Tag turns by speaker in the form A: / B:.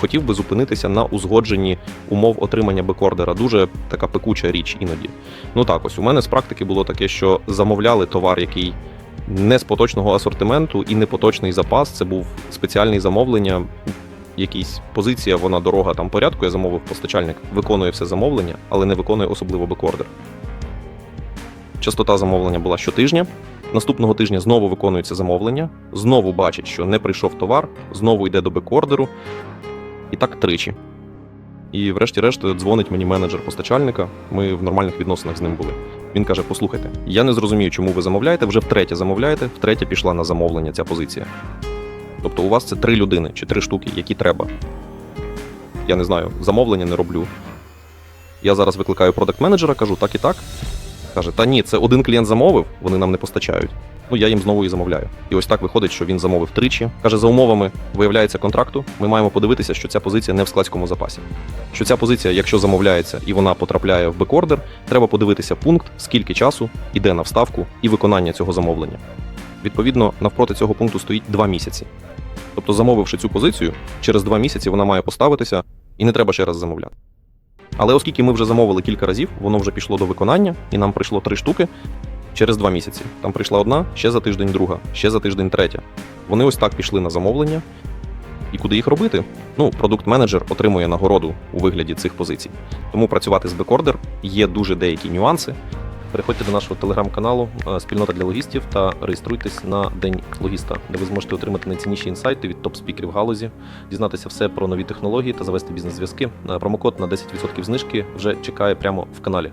A: хотів би зупинитися на узгодженні умов отримання бекордера. Дуже така пекуча річ іноді. Ну так, ось у мене з практики було таке, що замовляли товар, який не з поточного асортименту і не поточний запас. Це був спеціальний замовлення. Якісь позиція, вона дорога там порядку. Я замовив постачальник, виконує все замовлення, але не виконує особливо бекордер. Частота замовлення була щотижня. Наступного тижня знову виконується замовлення, знову бачить, що не прийшов товар, знову йде до бекордеру. І так тричі. І врешті-решт дзвонить мені менеджер постачальника. Ми в нормальних відносинах з ним були. Він каже: Послухайте, я не зрозумію, чому ви замовляєте, вже втретє замовляєте, втретє пішла на замовлення ця позиція. Тобто у вас це три людини чи три штуки, які треба. Я не знаю, замовлення не роблю. Я зараз викликаю продакт-менеджера, кажу так і так. Каже, та ні, це один клієнт замовив, вони нам не постачають. Ну я їм знову і замовляю. І ось так виходить, що він замовив тричі. Каже, за умовами виявляється контракту. Ми маємо подивитися, що ця позиція не в складському запасі. Що ця позиція, якщо замовляється і вона потрапляє в бекордер, треба подивитися пункт, скільки часу йде на вставку і виконання цього замовлення. Відповідно, навпроти цього пункту стоїть два місяці. Тобто, замовивши цю позицію, через два місяці вона має поставитися і не треба ще раз замовляти. Але оскільки ми вже замовили кілька разів, воно вже пішло до виконання, і нам прийшло три штуки через два місяці. Там прийшла одна, ще за тиждень друга, ще за тиждень третя. Вони ось так пішли на замовлення. І куди їх робити? Ну, продукт-менеджер отримує нагороду у вигляді цих позицій. Тому працювати з бекордер є дуже деякі нюанси. Переходьте до нашого телеграм-каналу е, Спільнота для логістів та реєструйтесь на День логіста, де ви зможете отримати найцінніші інсайти від топ-спікерів галузі, дізнатися все про нові технології та завести бізнес-зв'язки. Е, Промокод на 10% знижки вже чекає прямо в каналі.